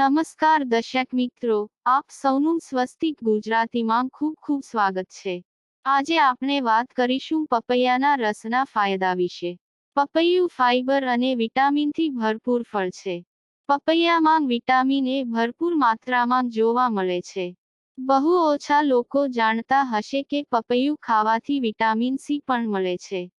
નમસ્કાર દર્શક મિત્રો, આપ સૌનું સ્વસ્તિક ગુજરાતીમાં ખૂબ ખૂબ સ્વાગત છે. આજે આપણે વાત કરીશું પપૈયાના રસના ફાયદા વિશે. પપૈયું ફાઇબર અને વિટામિનથી ભરપૂર ફળ છે. પપૈયામાં વિટામિન એ ભરપૂર માત્રામાં જોવા મળે છે. બહુ ઓછા લોકો જાણતા હશે કે પપૈયું ખાવાથી વિટામિન સી પણ મળે છે.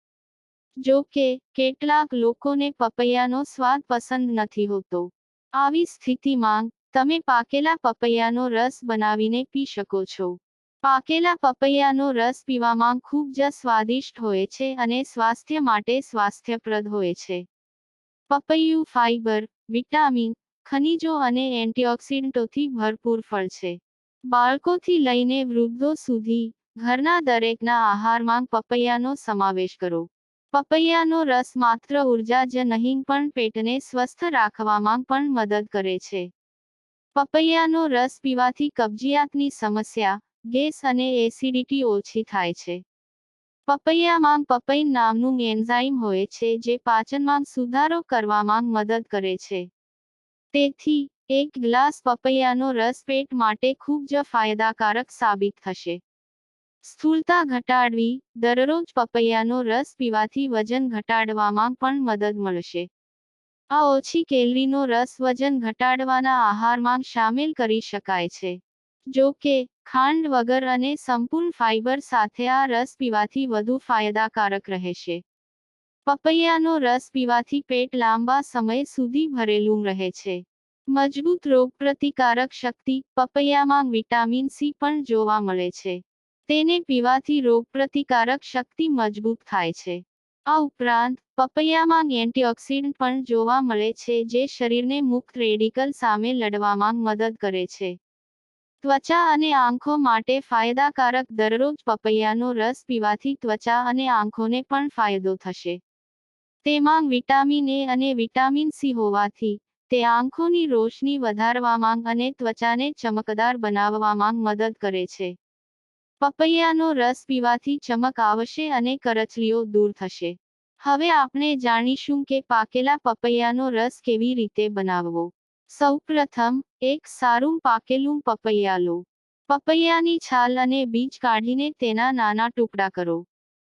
જો કે, કેટલાક લોકોને પપૈયાનો સ્વાદ પસંદ નથી હોતો. આવી સ્થિતિમાં, તમે પાકેલા પપૈયાનો રસ બનાવીને પી શકો છો. પાકેલા પપૈયાનો રસ પીવામાં ખૂબ જ સ્વાદિષ્ટ હોય છે અને સ્વાસ્થ્ય માટે સ્વાસ્થ્યપ્રદ હોય છે. પપૈયું ફાઇબર વિટામિન, ખનિજો અને એન્ટીઓક્સિડન્ટોથી ભરપૂર ફળ છે. બાળકોથી લઈને વૃદ્ધો સુધી, ઘરના દરેકના આહારમાં પપૈયાનો સમાવેશ કરો. પપૈયાનો રસ માત્ર ઊર્જા જ નહીં, પણ પેટને સ્વસ્થ રાખવામાં પણ મદદ કરે છે. પપૈયાનો રસ પીવાથી કબજિયાતની સમસ્યા, ગેસ અને એસિડિટી ઓછી થાય છે. પપૈયામાં પપૈન નામનું એન્ઝાઇમ હોય છે, જે પાચનમાં સુધારો કરવામાં મદદ કરે છે. તેથી, એક ગ્લાસ પપૈયાનો રસ પેટ માટે ખૂબ જ ફાયદાકારક સાબિત થશે. સ્થૂળતા ઘટાડવી, દરરોજ પપૈયાનો રસ પીવાથી વજન ઘટાડવામાં પણ મદદ મળશે. આ ઓછી કેલરીનો રસ વજન ઘટાડવાના આહારમાં સામેલ કરી શકાય છે. જો કે, ખાંડ વગર અને સંપૂર્ણ ફાઇબર સાથે આ રસ પીવાથી વધુ ફાયદાકારક રહેશે. પપૈયાનો રસ પીવાથી પેટ લાંબા સમય સુધી ભરેલું રહે છે. મજબૂત રોગપ્રતિકારક શક્તિ પપૈયામાં વિટામિન સી પણ જોવા મળે છે. તેને પીવાથી રોગપ્રતિકારક શક્તિ મજબૂત થાય છે. આ ઉપરાંત, પપૈયામાં એન્ટીઓક્સિડન્ટ પણ જોવા મળે છે જે શરીરને મુક્ત રેડિકલ સામે લડવામાં મદદ કરે છે. ત્વચા અને આંખો માટે ફાયદાકારક દરરોજ પપૈયાનો રસ પીવાથી ત્વચા અને આંખોને પણ ફાયદો થશે. તેમાં વિટામિન એ અને વિટામિન સી હોવાથી, તે આંખોની રોશની વધારવામાં અને ત્વચાને ચમકદાર બનાવવામાં મદદ કરે છે. પપૈયાનો રસ પીવાથી ચમક આવશે અને કરચલીઓ દૂર થશે. હવે આપણે જાણીશું કે પાકેલા પપૈયાનો રસ કેવી રીતે બનાવવો. સૌપ્રથમ, એક સારું પાકેલું પપૈયા લો. પપૈયાની છાલ અને બીજ કાઢીને તેના નાના ટુકડા કરો.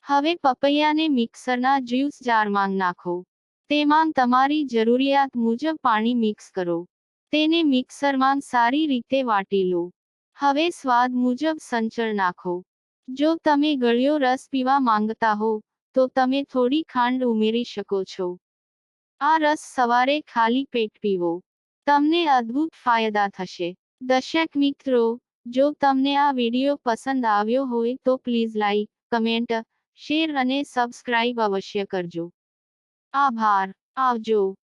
હવે પપૈયાને મિક્સરના જ્યુસ જારમાં નાખો. તેમાં તમારી જરૂરિયાત મુજબ પાણી મિક્સ કરો. તેને મિક્સરમાં સારી રીતે વાટી લો. હવે સ્વાદ મુજબ સંચર નાખો. જો તમે ગળ્યો રસ પીવા માંગતા હો, તો તમે થોડી ખાંડ ઉમેરી શકો છો. આ રસ સવારે ખાલી પેટ પીવો. તમને અદ્ભુત ફાયદા થશે. દર્શક મિત્રો, જો તમને આ વીડિયો પસંદ આવ્યો હોય તો પ્લીઝ લાઈક, કમેન્ટ, શેર અને સબસ્ક્રાઇબ અવશ્ય કરજો. આભાર. આવજો.